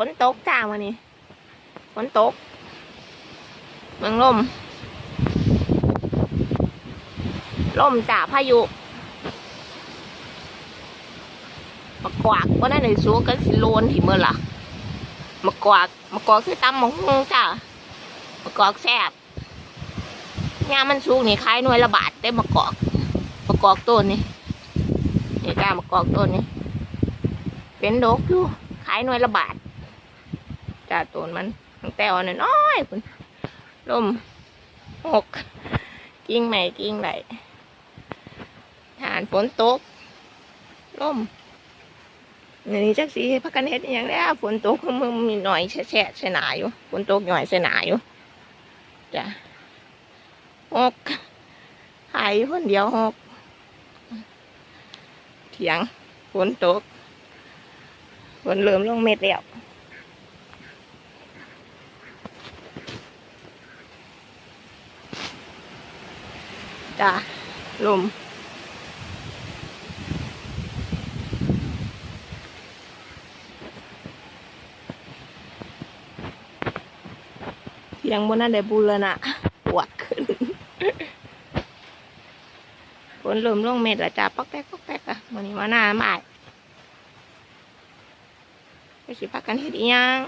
ฝนตกจ้าวันนี้ฝนตก เมืองลม ลมจ่าพายุมากวากว่านั่นในสูกันสิโลนที่เมื่อล่ะมากวากมากวากคือตำหมงจ้ามากวากแซ่บงามันสูงนี่ขายหน่วยละบาทได้มากวากมากวากต้นนี่นี่จ้ามากวากต้นนี่เป็นดกอยู่ขายหน่วยละบาท จ้าต้นมันตั้งแต่อ่อนน้อยๆพุ่นลมหกกิ่งใหม่กิ่งไหลฐานฝนตกลมนี่จักสีพักกันเฮ็ดอย่างแล้วฝนตกมึงมีหน่อยแฉะๆใส่หนาอยู่ฝนตกหน่อยใส่หนาอยู่จ้ะหกหายคนเดียวหกเถียงฝนตกฝนเริ่มลงเม็ดแล้ว จ้ะลม เสียงบนนั้นได้บูรณะปวดขึ้นฝนเริ่มลงเม็ดล้วจ้าปอกแป๊กปอกแป๊กอะวันนี้มาหน้าบ่ายไปสิพักกันเฮ็ดอีหยัง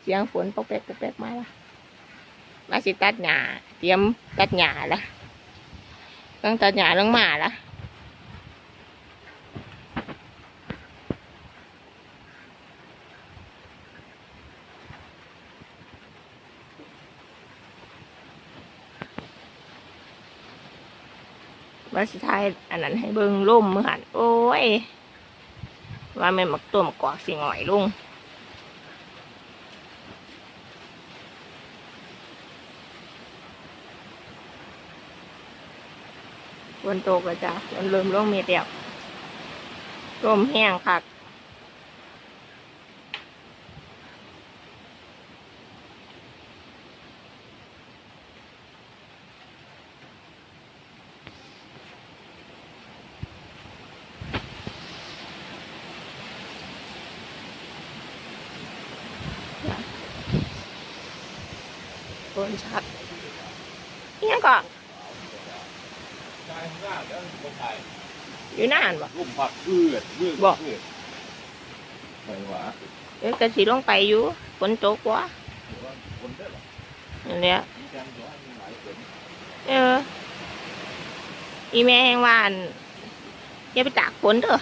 เสียงฝนปอกแป๊กปอกแป๊กมาละ มาสิตัดหญ้าเตรียมตัดหญ้าละต้องตัดหญ้าลงมาละว่าสิทายอันนั้นให้เบิ่งล่มมือหันโอ้ย ว่าแม่นมักตัวมักกอกสิหง่อยลุง ฝนตกแล้วจ้ะมันเริ่มลงเม็ดแล้วลมแห้งคักฝนชัดอิหยังก็ใช่ข้างหน้าแล้วคนไทย อยู่นานบ่ลุ่มผักพืชพืชบอกพืชไหนวะเดี๋ยวก็สิลงไปอยู่ฝนตกวะหรือว่าคนได้หรอนั่นแหละมีการย้อนมีหลายคนเออ อีแม่แห่งว่าอั่นอย่าไปตากฝนเด้อ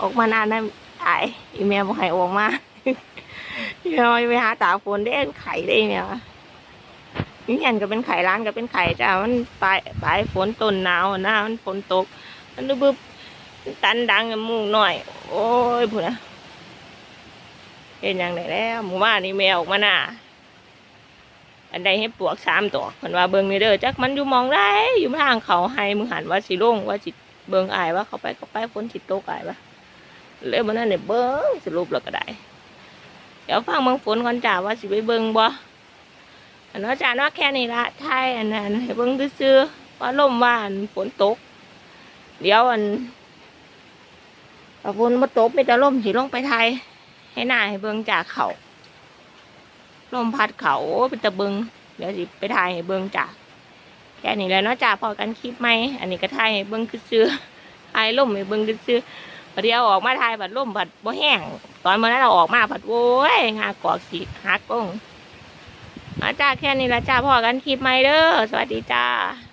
ออกมานานได้ตายอีแม่บอกให้ออกมาอีแม่ว่าอย่าไปหาตากฝนได้ไข่ได้แม่วะ นี่เห็นก็เป็นไข่ร้านก็เป็นไข่จ้ามันปลายปลายฝนต้นหนาวอะนะมันฝนตก มันบึบตันดังมุงหน่อย โอ้ยพูดนะเห็นอย่างไรแล้วหมู่บ้านนี่แมวออกมาหน้าอันใดให้ปลวกสามตัวเพิ่นว่าเบิ่งนี่เด้อจักมันอยู่มองได้ อยู่ทางเขาให้มึงหันว่าสิลงว่าสิตเบิ่งอายว่าเขาไปเขาไปฝนสิตตกอายว่าเลยบ่นั่นเนี่ยเบิ่งสรุปแล้วก็ได้ เดี๋ยวฟังเบิ่งฝนก่อนจ้าว่าสิไปเบิ่งบ่ อันว่าจ้าเนาแค่นี้ละทายอันนั้นให้เบิ่งซื่อว่าลมว่าอันฝนตก เดี๋ยวอันฝนบ่ตกมีแต่ลมสิลงไปไทย ให้หน้าให้เบิ่งจากเขาลมพัดเขาเป็นตะเบิงเดี๋ยวสิไปถ่ายให้เบิงจ้ะแค่นี้แล้วเนาะจ้ะพอกันคลิปไหมอันนี้ก็ถ่ายให้เบิงคือซื้อๆถ่ายล่มให้เบิงคือซื้อพอเดียวออกมาถ่ายผัดล่มผัดบ่แห้ง ตอนเมื่อนั้นเราออกมาผัดโว้ยงากอกสีหักก้ง อาจ้าแค่นี้ละจ้าพอกันคลิปไหมเด้อสวัสดีจ้า